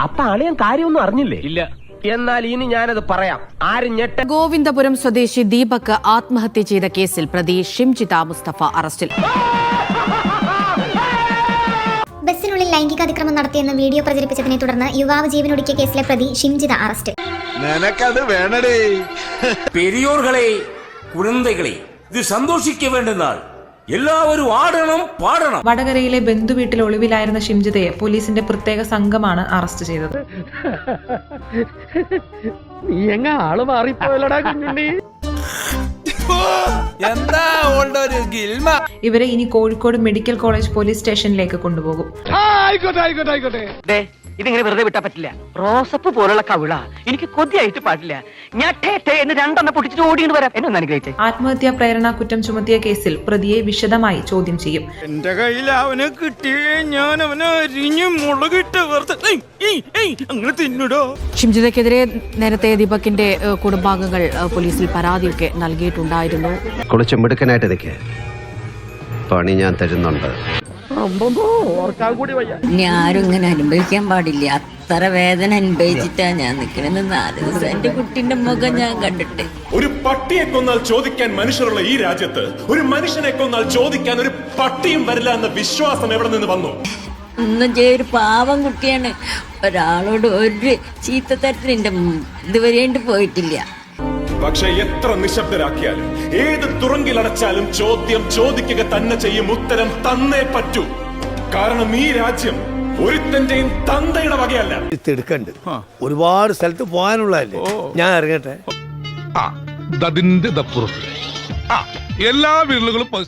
അപ്പൊ അളിയൻ കാര്യമൊന്നും അറിഞ്ഞില്ലേ? ഇല്ല. എന്നാൽ ഇനി ഞാനത് പറയാം. ആരും ഞെട്ട ഗോവിന്ദപുരം സ്വദേശി ദീപക് ആത്മഹത്യ ചെയ്ത കേസിൽ പ്രതി ഷിംജിത മുസ്തഫ അറസ്റ്റിൽ. ബസ്സിനുള്ളിൽ ലൈംഗിക അതിക്രമം നടത്തിയെന്ന് വീഡിയോ പ്രചരിപ്പിച്ചതിനെ തുടർന്ന് യുവാവ് ജീവനൊടുക്കിയ കേസിലെ പ്രതി ഷിംജിത അറസ്റ്റ് നിനക്കത് വേണടേ. പെരിയോർകളെ കുഴന്തകളെ ഇത് സന്തോഷിക്ക എല്ലാവരും ആടണം പാടണം. വടകരയിലെ ബന്ധുവീട്ടിൽ ഒളിവിലായിരുന്ന ഷിംജിതയെ പോലീസിന്റെ പ്രത്യേക സംഘമാണ് അറസ്റ്റ് ചെയ്തത്. ആൾ മാറിപ്പോയല്ലടാ എന്താ ഇവരെ ഇനി കോഴിക്കോട് മെഡിക്കൽ കോളേജ് പോലീസ് സ്റ്റേഷനിലേക്ക് കൊണ്ടുപോകും. ആയിക്കോട്ടെ ആയിക്കോട്ടെ ആയിക്കോട്ടെ. ഇതിങ്ങനെ വെറുതെ വിട്ടാ പറ്റില്ല. റോസപ്പ് പോലുള്ള കവിള എനിക്ക് കൊതിയായിട്ട് പാടില്ല. ഞാൻ ടേ ടേ എന്ന് രണ്ടെണ്ണം പൊട്ടിച്ചിട്ട് ഓടിയിട്ട് വരാം. എന്നെ ഒന്ന് അനുഗ്രഹിച്ചേ. ആത്മഹത്യാ പ്രേരണ കുറ്റം ചുമത്തിയ കേസിൽ പ്രതിയെ വിശദമായി ചോദ്യം ചെയ്യും. എന്റെ കയ്യിൽ അവനെ കിട്ടിയേ ഞാൻ അവനെ അരിഞ്ഞു മുളകിട്ട് അങ്ങനെ തിന്നിടോ? ഷിംജിതയ്ക്കെതിരെ നേരത്തെ ദീപകിന്റെ കുടുംബാംഗങ്ങൾ പോലീസിൽ പരാതിയൊക്കെ നൽകിയിട്ടുണ്ടായിരുന്നു. കുളിച്ച് മിടുക്കനായിട്ട് നിൽക്കുക പണി ഞാൻ തരുന്നുണ്ട്. ഇനി ആരും ഇങ്ങനെ അനുഭവിക്കാൻ പാടില്ല. അത്ര വേദന അനുഭവിച്ചിട്ടാ ഞാൻ നിക്കണെന്ന് നാല് ദിവസം. എന്റെ കുട്ടിന്റെ മുഖം ഞാൻ കണ്ടിട്ട്. ഒരു പട്ടിയെ കൊന്നാൽ ചോദിക്കാൻ മനുഷ്യരുള്ള ഈ രാജ്യത്ത് ഒരു മനുഷ്യനെ കൊന്നാൽ ചോദിക്കാൻ ഒരു പട്ടിയും വരില്ല എന്ന വിശ്വാസം എവിടെ നിന്ന് വന്നു? ഒന്നും ചെയ്യ ഒരു പാവം കുട്ടിയാണ്. ഒരാളോട് ഒരു ചീത്ത തരത്തിൽ ഇതുവരെയായിട്ട് പോയിട്ടില്ല. പക്ഷെ എത്ര നിശബ്ദരാക്കിയാലും ഏത് തുറങ്കിലടച്ചാലും ചോദ്യം ചോദിക്കുക തന്നെ ചെയ്യും ഉത്തരം തന്നേ പറ്റൂ. കാരണം ഈ രാജ്യം ഒരുത്തന്റെയും തന്തയുടെ വകയല്ല. എടുക്കണ്ട്. ഒരുപാട് സ്ഥലത്ത് പോകാനുള്ളതല്ലേ? ഞാൻ അറിയട്ടെ. എല്ലാ വീടുകളും